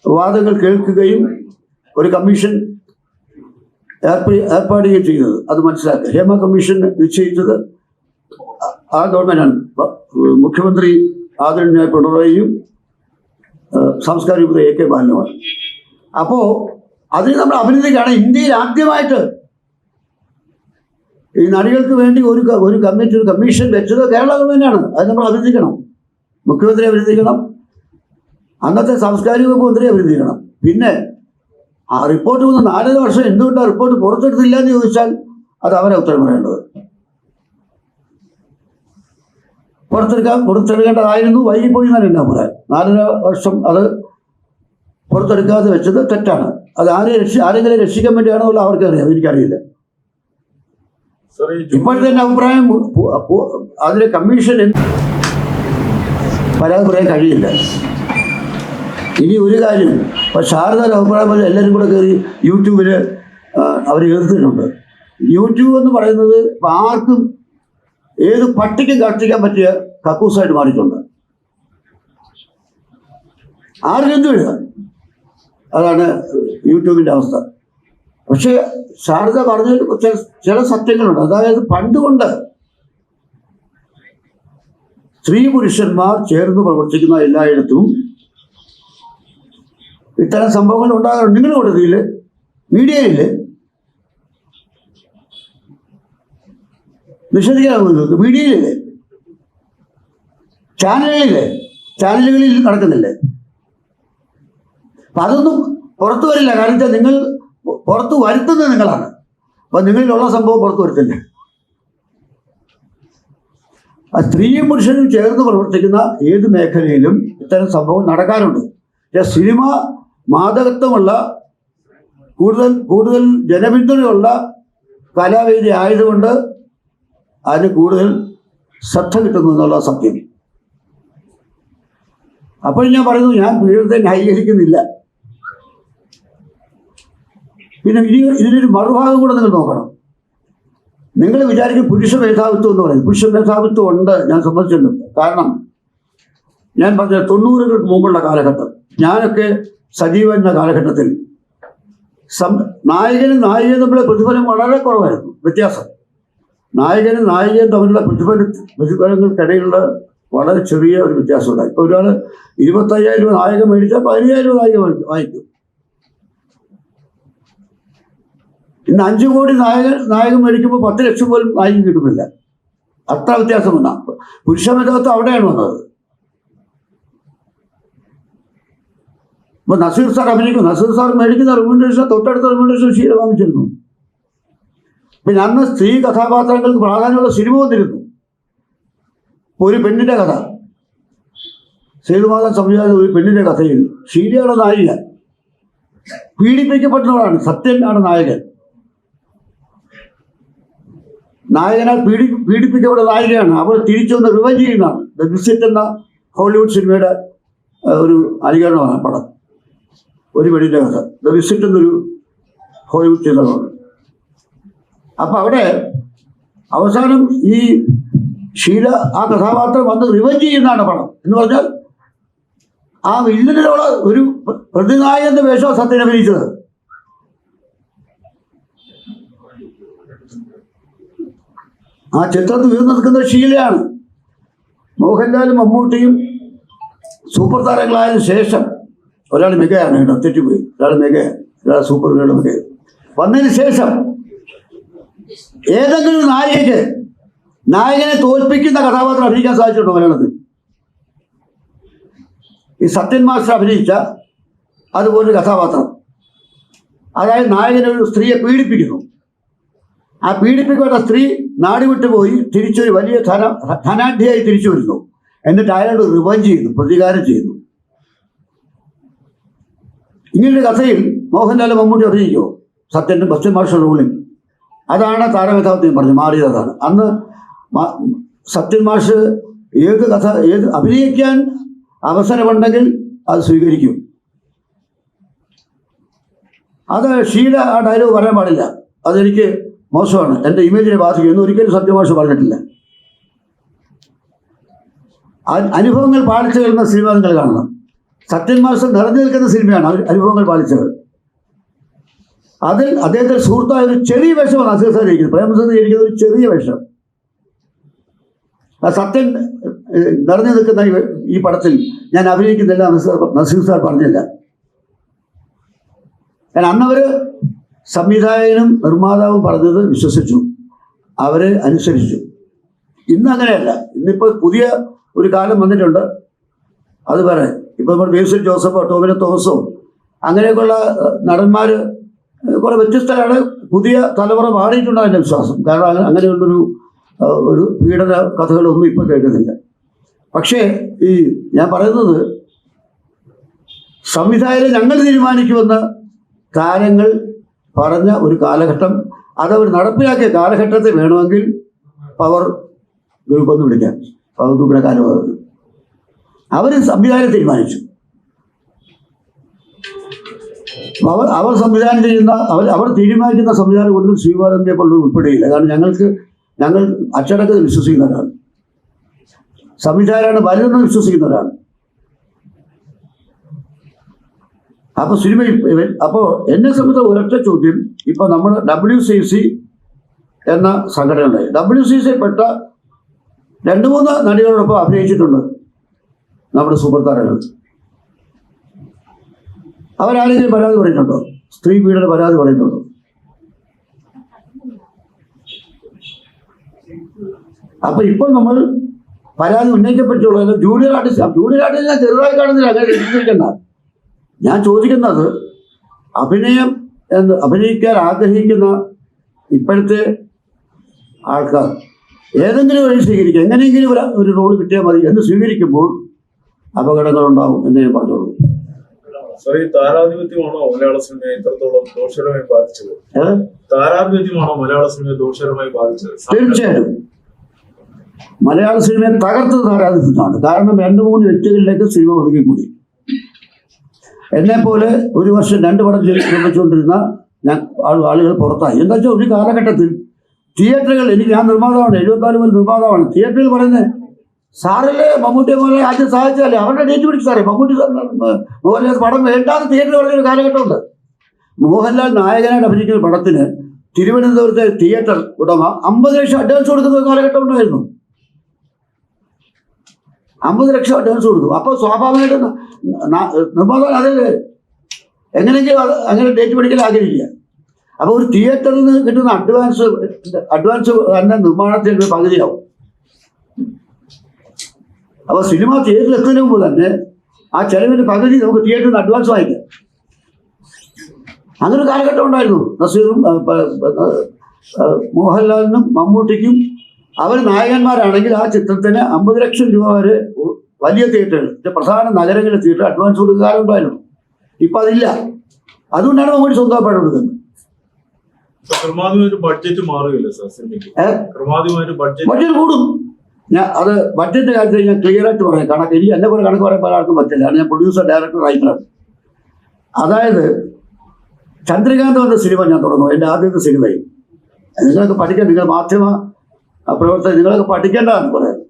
വാദങ്ങൾ കേൾക്കുകയും ഒരു കമ്മീഷൻ ഏർപ്പെ ഏർപ്പാടുകയും ചെയ്തത് അത് മനസ്സിലാക്കുക. ഹേമ കമ്മീഷൻ നിശ്ചയിച്ചത് ആ- ഗവൺമെന്റാണ്. മുഖ്യമന്ത്രി ആദരണീയ പിണറായിയും സാംസ്കാരിക മന്ത്രി എ കെ ബാലനുമാണ്. അപ്പോൾ അതിന് നമ്മൾ അഭിനന്ദിക്കുകയാണ്. ഇന്ത്യയിൽ ആദ്യമായിട്ട് ഈ നടികൾക്ക് വേണ്ടി ഒരു ഒരു കമ്മിറ്റി ഒരു കമ്മീഷൻ വെച്ചത് കേരള ഗവൺമെന്റാണ്. അത് നമ്മൾ അഭിനന്ദിക്കണം. മുഖ്യമന്ത്രിയെ അഭിനന്ദിക്കണം. അന്നത്തെ സാംസ്കാരിക വകുപ്പ് മന്ത്രിയെ അഭിനന്ദിക്കണം. പിന്നെ ആ റിപ്പോർട്ട് വന്ന് നാലര വർഷം എന്തുകൊണ്ടാണ് റിപ്പോർട്ട് പുറത്തെടുത്തില്ല എന്ന് ചോദിച്ചാൽ അത് അവരെ ഉത്തരം പറയേണ്ടത്. പുറത്തെടുക്കാൻ പുറത്തെടുക്കേണ്ടതായിരുന്നു. വൈകിപ്പോയി എന്നാണ് എന്നാ പറയാൻ നാലര വർഷം അത് പുറത്തെടുക്കാതെ വെച്ചത് തെറ്റാണ്. അത് ആരെ രക്ഷി ആരെങ്കിലും രക്ഷിക്കാൻ വേണ്ടിയാണോ അവർക്ക് അവർക്കറിയാം. എനിക്കറിയില്ല. ഇപ്പോഴത്തെ അഭിപ്രായം അതിന് കമ്മീഷൻ പരാതി പറയാൻ കഴിയില്ല. ഇനി ഒരു കാര്യം ഇപ്പം ശാരദയുടെ അഭിപ്രായം പോലെ എല്ലാവരും കൂടെ കയറി യൂട്യൂബിൽ അവർ എതിർത്തിട്ടുണ്ട് യൂട്യൂബ് എന്ന് പറയുന്നത് ആർക്കും ഏത് പട്ടിക്കും കഷ്ടിക്കാൻ പറ്റിയ കക്കൂസായിട്ട് മാറിയിട്ടുണ്ട്. ആർക്കും എന്ത് അതാണ് യൂട്യൂബിന്റെ അവസ്ഥ. പക്ഷേ ശാരദ പറഞ്ഞതിൽ ചില സത്യങ്ങളുണ്ട്. അതായത് പണ്ടുകൊണ്ട് സ്ത്രീ പുരുഷന്മാർ ചേർന്ന് പ്രവർത്തിക്കുന്ന എല്ലായിടത്തും ഇത്തരം സംഭവങ്ങൾ ഉണ്ടാകാറുണ്ട്. നിങ്ങൾ കൊടുത്തില്ലേ മീഡിയയില്ലേ നിഷേധിക്കാമോ നിങ്ങൾക്ക് മീഡിയയിലില്ലേ ചാനലുകളില്ലേ ചാനലുകളിൽ നടക്കുന്നില്ലേ? അപ്പൊ അതൊന്നും പുറത്തു വരില്ല. കാരണം നിങ്ങൾ പുറത്ത് വരുത്തുന്നത് നിങ്ങളാണ്. അപ്പം നിങ്ങളിലുള്ള സംഭവം പുറത്തു വരുത്തില്ല. ആ സ്ത്രീയും പുരുഷനും ചേർന്ന് പ്രവർത്തിക്കുന്ന ഏത് മേഖലയിലും ഇത്തരം സംഭവം നടക്കാറുണ്ട്. പക്ഷേ സിനിമ മാതകത്വമുള്ള കൂടുതൽ കൂടുതൽ ജനപിന്തുണയുള്ള കലാവേദി ആയതുകൊണ്ട് അതിന് കൂടുതൽ ശ്രദ്ധ കിട്ടുന്നു എന്നുള്ള സത്യം. അപ്പോൾ ഞാൻ പറയുന്നു ഞാൻ പീഡനത്തെ ന്യായീകരിക്കുന്നില്ല പിന്നെ ഇനി ഇതിനൊരു മറുഭാഗം കൂടെ നിങ്ങൾ നോക്കണം. നിങ്ങൾ വിചാരിക്കും പുരുഷ മേധാവിത്വം എന്ന് പറയുന്നത്. പുരുഷ മേധാവിത്വം ഉണ്ട് ഞാൻ സമ്മതിച്ചിട്ടുണ്ട്. കാരണം ഞാൻ പറഞ്ഞ തൊണ്ണൂറുകൾക്ക് മുമ്പുള്ള കാലഘട്ടം ഞാനൊക്കെ സജീവന്ന കാലഘട്ടത്തിൽ സം നായകനും നായികയും തമ്മിലുള്ള പ്രതിഫലം വളരെ കുറവായിരുന്നു വ്യത്യാസം. നായകനും നായികയും തമ്മിലുള്ള പ്രതിഫല പ്രതിഫലങ്ങൾക്കിടയിലുള്ള വളരെ ചെറിയ ഒരു വ്യത്യാസം ഉണ്ടായി ഒരാൾ ഇരുപത്തയ്യായിരം രൂപ നായകൻ മേടിച്ചാൽ പതിനയ്യായിരം രൂപ നായിക മേടിക്കും വാങ്ങിക്കും ഇന്ന് അഞ്ചു കോടി നായകൻ നായകൻ മേടിക്കുമ്പോൾ പത്ത് ലക്ഷം പോലും നായകൻ കിട്ടുന്നില്ല. അത്ര വ്യത്യാസം വന്ന. പുരുഷ മേധാവിത്വം അവിടെയാണ് വന്നത്. ഇപ്പൊ നസീർ സാർ അഭിനയിക്കും നസീർ സാർ മേടിക്കുന്ന റെമ്യൂണറേഷൻ തൊട്ടടുത്ത റെമ്യൂണറേഷൻ ഷീല വാങ്ങിച്ചിരുന്നു. പിന്നെ അന്ന് സ്ത്രീ കഥാപാത്രങ്ങൾക്ക് പ്രാധാന്യമുള്ള സിനിമ വന്നിരുന്നു. ഒരു പെണ്ണിന്റെ കഥ. സേതുമാധവൻ സംവിധാനം ഒരു പെണ്ണിന്റെ കഥയിൽ. ശീലയാണ് നായിക. പീഡിപ്പിക്കപ്പെട്ടവളാണ് സത്യൻ ആണ് നായകൻ. നായകനാൽ പീഡി പീഡിപ്പിക്കപ്പെട്ട നായികയാണ് അവൾ തിരിച്ചു വന്ന് റിവഞ്ച് ചെയ്യുന്നതാണ്. ദ വിസിറ്റ് എന്ന ഹോളിവുഡ് സിനിമയുടെ ഒരു അനുകരണമാണ് പടം. ഒരു വെടിന്റെ കഥ. ദ വിസിറ്റ് എന്നൊരു ഹോളിവുഡ് സിനിമയാണ് അപ്പം അവിടെ അവസാനം ഈ ഷീല ആ കഥാപാത്രം വന്ന് റിവഞ്ച് ചെയ്യുന്നതാണ് പടം. എന്ന് പറഞ്ഞാൽ ആ വില്ലനിലുള്ള ഒരു പ്രതിനായകന്റെ വേഷം സത്യൻ അഭിനയിച്ചത്. ആ ചിത്രത്തിൽ ഉയർന്നു നിൽക്കുന്ന ഷീലയാണ് മോഹൻലാലും മമ്മൂട്ടിയും സൂപ്പർ താരങ്ങളായതിനു ശേഷം ഒരാൾ മികയാണ്. കേട്ടോ തെറ്റിപ്പോയി. ഒരാൾ മിക ഒരാൾ സൂപ്പർ ഒരാൾ മിക. വന്നതിന് ശേഷം ഏതെങ്കിലും നായികയ്ക്ക് നായകനെ തോൽപ്പിക്കുന്ന കഥാപാത്രം അഭിനയിക്കാൻ സാധിച്ചിട്ടുണ്ടോ മലയാളത്തിൽ? ഈ സത്യൻ മാസ്റ്റർ അഭിനയിച്ച അതുപോലൊരു കഥാപാത്രം. അതായത് നായകൻ ഒരു സ്ത്രീയെ പീഡിപ്പിക്കുന്നു. ആ പീഡിപ്പിക്കപ്പെട്ട സ്ത്രീ നാട് വിട്ടുപോയി തിരിച്ചൊരു വലിയ ധന ധനാഢ്യയായി തിരിച്ചു വരുന്നു എന്നിട്ട് അയാളോട് റിവഞ്ച് ചെയ്യുന്നു പ്രതികാരം ചെയ്യുന്നു ഇങ്ങനൊരു കഥയിൽ മോഹൻലാൽ മമ്മൂട്ടി അറിയിക്കോ സത്യന്റെ സത്യൻ മാർഷൽ റൂളിംഗ് അതാണ് താരമേധാവിത്വം പറഞ്ഞു മാറിയത് അതാണ്. അന്ന് സത്യൻ മാഷ് ഏത് കഥ ഏത് അഭിനയിക്കാൻ അവസരമുണ്ടെങ്കിൽ അത് സ്വീകരിക്കും. അത് ഷീല ആ ഡയലോഗ് പറയാൻ പാടില്ല. അതെനിക്ക് മോശമാണ്. എന്റെ ഇമേജിനെ ബാധിക്കും എന്ന് ഒരിക്കലും സത്യമാഷ് പറഞ്ഞിട്ടില്ല. അനുഭവങ്ങൾ പാലിച്ചു വരുന്ന സിനിമ നിങ്ങൾ കാണണം. സത്യൻ നിറഞ്ഞു നിൽക്കുന്ന സിനിമയാണ് അനുഭവങ്ങൾ പാലിച്ചത് അതിൽ അദ്ദേഹത്തിന് സുഹൃത്തായ ഒരു ചെറിയ വേഷമാണ് അസീർ സാർ ഇരിക്കുന്നത് പ്രേമസന്ദ് ഇരിക്കുന്ന ഒരു ചെറിയ വേഷം. ആ സത്യൻ നിറഞ്ഞു നിൽക്കുന്ന ഈ- പടത്തിൽ ഞാൻ അഭിനയിക്കുന്നില്ല നസീർ നസീർ സാർ പറഞ്ഞില്ല. കാരണം അന്നവര് സംവിധായകനും നിർമ്മാതാവും പറഞ്ഞത് വിശ്വസിച്ചു. അവരെ അനുസരിച്ചു. ഇന്ന് അങ്ങനെയല്ല. ഇന്നിപ്പോൾ പുതിയ ഒരു കാലം വന്നിട്ടുണ്ട്. അത് പറയാൻ ഇപ്പോൾ നമ്മൾ ബേസിൽ ജോസഫോ ടോമിനോ തോമസോ അങ്ങനെയൊക്കെയുള്ള നടന്മാർ കുറെ വ്യത്യസ്തരാണ്. പുതിയ തലമുറ മാറിയിട്ടുണ്ട് എന്റെ വിശ്വാസം. കാരണം അങ്ങനെ അങ്ങനെയുള്ളൊരു ഒരു പീഡന കഥകളൊന്നും ഇപ്പോൾ കേൾക്കുന്നില്ല. പക്ഷേ ഈ ഞാൻ പറയുന്നത് സംവിധായകരെ ഞങ്ങൾ തീരുമാനിക്കുമെന്ന് താരങ്ങൾ പറഞ്ഞ ഒരു കാലഘട്ടം അതവർ നടപ്പിലാക്കിയ കാലഘട്ടത്തെ വേണമെങ്കിൽ പവർ ഗ്രൂപ്പ് എന്ന് വിളിക്കാം. പവർ ഗ്രൂപ്പിനെ കാലം അവർ സംവിധാനം തീരുമാനിച്ചു. അവർ അവർ സംവിധാനം ചെയ്യുന്ന അവർ അവർ തീരുമാനിക്കുന്ന സംവിധാനം ഒന്നും ശ്രീമാനന്ദയെ പോലും ഉൾപ്പെടുകയില്ല കാരണം ഞങ്ങൾക്ക് ഞങ്ങൾ അച്ചടക്കത്തിൽ വിശ്വസിക്കുന്നവരാണ് സംവിധാനമാണ് വലുതെന്ന് വിശ്വസിക്കുന്നവരാണ് അപ്പൊ ഇവൻ- അപ്പോ എന്നെ സംബന്ധിച്ച ഒരൊറ്റ ചോദ്യം ഇപ്പൊ നമ്മൾ ഡബ്ല്യു സി സി എന്ന സംഘടന ഉണ്ടായി. ഡബ്ല്യു സി സി പെട്ട രണ്ട് മൂന്ന് നടികളോടൊപ്പം അഭിനയിച്ചിട്ടുണ്ട് നമ്മുടെ സൂപ്പർ താരങ്ങൾ. അവരാരെങ്കിലും പരാതി പറഞ്ഞിട്ടുണ്ടോ സ്ത്രീ പീഡന പരാതി പറഞ്ഞിട്ടുണ്ടോ അപ്പൊ ഇപ്പോൾ നമ്മൾ പരാതി ഉന്നയിക്കപ്പെട്ടുള്ളത് ജൂനിയർ ആർട്ടിസ്റ്റ് ജൂനിയർ ആർട്ടിസ്റ്റ് ഞാൻ ചെറുതായി കാണുന്നില്ല അങ്ങനെ ഞാൻ ചോദിക്കുന്നത് അഭിനയം എന്ന് അഭിനയിക്കാൻ ആഗ്രഹിക്കുന്ന ഇപ്പോഴത്തെ ആൾക്കാർ ഏതെങ്കിലും വഴി സ്വീകരിക്കുക എങ്ങനെയെങ്കിലും ഒരു ഒരു റോൾ കിട്ടിയാൽ മതി എന്ന് സ്വീകരിക്കുമ്പോൾ അപകടങ്ങളുണ്ടാവും എന്ന് ഞാൻ പറഞ്ഞോളൂ. താരാധിപത്യമാണോ മലയാള സിനിമയെ ഇത്രത്തോളം ദോഷകരമായി ബാധിച്ചത്? താരാധിപത്യമാണോ മലയാള സിനിമയെ ദോഷകരമായി ബാധിച്ചത്? തീർച്ചയായിട്ടും. മലയാള സിനിമയെ തകർത്തത് താരാധിപത്യമാണ്. കാരണം രണ്ടു മൂന്ന് വ്യക്തികളിലേക്ക് സിനിമ ഒതുങ്ങിക്കൂടി. എന്നെ പോലെ ഒരു വർഷം രണ്ട് പടം നിർമ്മിച്ചുകൊണ്ടിരുന്ന ഞാൻ ആളുകൾ പുറത്തായി. എന്താ വെച്ചാൽ ഒരു കാലഘട്ടത്തിൽ തിയേറ്ററുകൾ എനിക്ക് ഞാൻ നിർമ്മാതാവാണ് എഴുപത്തിനാല് മുതൽ നിർമ്മാതാവാണ്. തിയേറ്ററിൽ പറയുന്നത് സാറല്ലേ മമ്മൂട്ടിയെ പോലെ ആദ്യം സഹായിച്ചാലേ? അവരുടെ ഡേറ്റ് പിടിച്ച് സാറേ. മമ്മൂട്ടി മോഹൻലാൽ പടം വേണ്ടാന്ന് തിയേറ്ററിൽ പറഞ്ഞൊരു കാലഘട്ടമുണ്ട്. മോഹൻലാൽ നായകനായിട്ട് അഭിനയിക്കുന്ന പടത്തിന് തിരുവനന്തപുരത്തെ തിയേറ്റർ ഉടമ അമ്പത് ലക്ഷം അഡ്വാൻസ് കൊടുക്കുന്ന ഒരു കാലഘട്ടം ഉണ്ടായിരുന്നു. അമ്പത് ലക്ഷം അഡ്വാൻസ് കൊടുത്തു. അപ്പോൾ സ്വാഭാവികമായിട്ട് നിർമ്മാതാവ് അതല്ലേ എങ്ങനെയെങ്കിലും അത് അങ്ങനെ ഡേറ്റ് പഠിക്കാൻ ആഗ്രഹിക്കുക. അപ്പോൾ ഒരു തിയേറ്ററിൽ നിന്ന് കിട്ടുന്ന അഡ്വാൻസ് അഡ്വാൻസ് തന്നെ നിർമ്മാണത്തിന്റെ പകുതിയാവും. അപ്പോൾ സിനിമ തിയേറ്ററിൽ എത്തുന്നതിന് മുമ്പ് തന്നെ ആ ചെലവിന്റെ പകുതി നമുക്ക് തിയേറ്ററിൽ നിന്ന് അഡ്വാൻസ് വാങ്ങിക്കാം. അങ്ങനെ ഒരു കാലഘട്ടം ഉണ്ടായിരുന്നു. നസീറും മോഹൻലാലിനും മമ്മൂട്ടിക്കും അവർ നായകന്മാരാണെങ്കിൽ ആ ചിത്രത്തിന് അമ്പത് ലക്ഷം രൂപ വരെ വലിയ തിയേറ്ററുകൾ പ്രധാന നഗരങ്ങളിലെ തിയേറ്റർ അഡ്വാൻസ് കൊടുക്കാറുണ്ടായിരുന്നു ഇപ്പൊ ഉണ്ടായിരുന്നു ഇപ്പം അതില്ല. അതുകൊണ്ടാണ് മമ്മൂട്ടി സ്വന്തമായിട്ട് കൊടുക്കുന്നത് ക്രമാതിമായ ഒരു ബഡ്ജറ്റ് മാറുകയില്ല ബഡ്ജറ്റ് കൂടും. ഞാൻ അത് ബഡ്ജറ്റ് കാര്യത്തിൽ ഞാൻ ക്ലിയർ ആയിട്ട് പറയാം. കണക്ക് ഇനി എന്നെ പോലെ കണക്ക് പറയാൻ പല ആൾക്കും പറ്റില്ല ഞാൻ പ്രൊഡ്യൂസർ ഡയറക്ടർ റൈറ്ററാണ് അതായത് ചന്ദ്രകാന്ത് എന്ന സിനിമ ഞാൻ തുടങ്ങും. എന്റെ ആദ്യത്തെ സിനിമയിൽ നിങ്ങളൊക്കെ പഠിക്കാൻ നിങ്ങൾ മാധ്യമ പ്രവർത്തകർ നിങ്ങളൊക്കെ പഠിക്കേണ്ടതാണ് പറയാൻ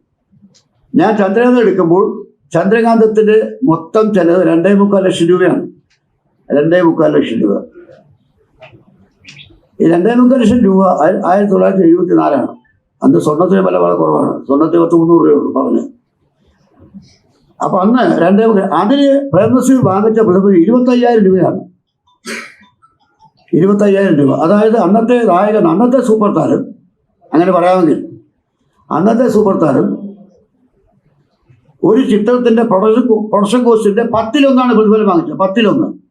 ഞാൻ ചന്ദ്രകാന്തം എടുക്കുമ്പോൾ ചന്ദ്രകാന്തത്തിന്റെ മൊത്തം ചെലവ് രണ്ടേ മുക്കാൽ ലക്ഷം രൂപയാണ്. രണ്ടേ മുക്കാൽ ലക്ഷം രൂപ. ഈ രണ്ടേ മുക്കാൽ ലക്ഷം രൂപ ആയി- ആയിരത്തി തൊള്ളായിരത്തി എഴുപത്തി നാലാണ് അന്ന് സ്വർണത്തിന് വില വളരെ കുറവാണ്. സ്വർണത്തിന് പത്ത് മുന്നൂറ് രൂപയുള്ളൂ പവന്. അപ്പൊ അന്ന് രണ്ടേ മുക്കാൽ അതിന് പ്രേംനസീർ വാങ്ങിച്ച പ്രതിഫലം ഇരുപത്തയ്യായിരം രൂപയാണ്. ഇരുപത്തയ്യായിരം രൂപ. അതായത് അന്നത്തെ നായകൻ അന്നത്തെ സൂപ്പർ താരം അങ്ങനെ പറയാമെങ്കിൽ അന്നത്തെ സൂപ്പർ താരം ഒരു ചിത്രത്തിന്റെ പ്രൊഡക്ഷൻ പ്രൊഡക്ഷൻ കോസ്റ്റിന്റെ പത്തിലൊന്നാണ് പ്രതിഫലം വാങ്ങിച്ചത് പത്തിലൊന്ന്.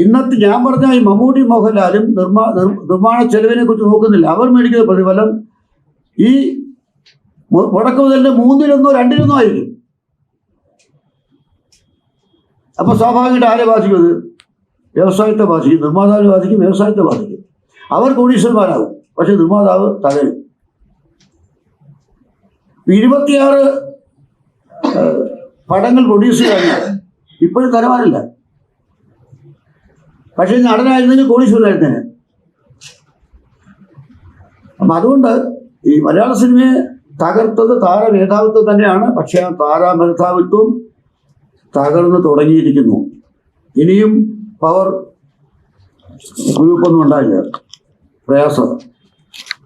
ഇന്നത്തെ ഞാൻ പറഞ്ഞ ഈ മമ്മൂട്ടി മോഹൻലാലും നിർമ്മാ നിർ- നിർമ്മാണ ചെലവിനെ കുറിച്ച് നോക്കുന്നില്ല. അവർ മേടിക്കുന്ന പ്രതിഫലം ഈ മുടക്ക് മുതലിന്റെ മൂന്നിലൊന്നോ രണ്ടിലൊന്നോ ആയിരിക്കും. അപ്പൊ സ്വാഭാവികമായിട്ട് ആരെ ബാധിക്കും അത്? വ്യവസായത്തെ ബാധിക്കും നിർമ്മാതാവിനെ ബാധിക്കും വ്യവസായത്തെ ബാധിക്കും. അവർ കോടീശ്വരന്മാരാകും. പക്ഷെ നിർമ്മാതാവ് തകരും. ഇരുപത്തിയാറ് പടങ്ങൾ പ്രൊഡ്യൂസ് ചെയ്യാൻ ഇപ്പോഴും തരവാനില്ല പക്ഷെ നടനായിരുന്നെങ്കിൽ കോടീശ്വരനായിരുന്നേനെ അപ്പം അതുകൊണ്ട് ഈ മലയാള സിനിമയെ തകർത്തത് താരമേധാവിത്വം തന്നെയാണ്. പക്ഷേ ആ താരമേധാവിത്വം തകർന്നു തുടങ്ങിയിരിക്കുന്നു. ഇനിയും പവർ ഗ്രൂപ്പൊന്നും ഉണ്ടായില്ല പ്രയാസം.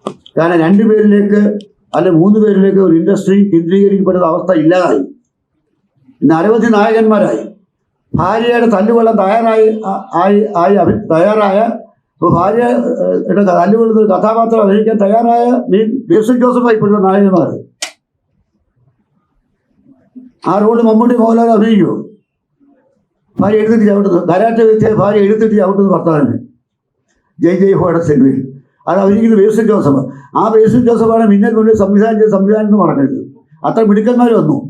കാരണം രണ്ടു പേരിലേക്ക് അല്ലെ മൂന്ന് പേരിലേക്ക് ഒരു ഇൻഡസ്ട്രി കേന്ദ്രീകരിക്കപ്പെടുന്ന അവസ്ഥ ഇല്ലാതായി. ഇന്ന് അനവധി നായകന്മാരായി. ഭാര്യയുടെ തല്ലുകൊള്ളാൻ തയ്യാറായി ആയി ആയി അഭി- തയ്യാറായ ഭാര്യയുടെ തല്ലുകൊള്ളുന്ന ഒരു കഥാപാത്രം അഭിനയിക്കാൻ തയ്യാറായ മീൻ ബേസിൽ ജോസഫ് ഇപ്പോഴത്തെ നായകന്മാർ ആ റോഡ് മമ്മൂട്ടി മോഹൻലാൽ അഭിനയിക്കുമോ ഭാര്യ എഴുതിട്ട് ചവിട്ടുന്നു കരാറ്റ വ്യക്തിയെ ഭാര്യ എഴുതിട്ട് ചവിട്ടുന്നു ഭർത്താവിന്. ജയ് ജയ് ഹോയുടെ സിനിമയിൽ. അത് അവരിക്കുന്നത് വേസ്റ്റ് ജോസഫ് ആ വേസ്റ്റ് ജോസഫാണ് മിന്നൽ മുന്നിൽ സംവിധാനം ചെയ്ത് സംവിധാനം എന്ന് പറഞ്ഞത്. അത്ര മിടുക്കന്മാർ വന്നു.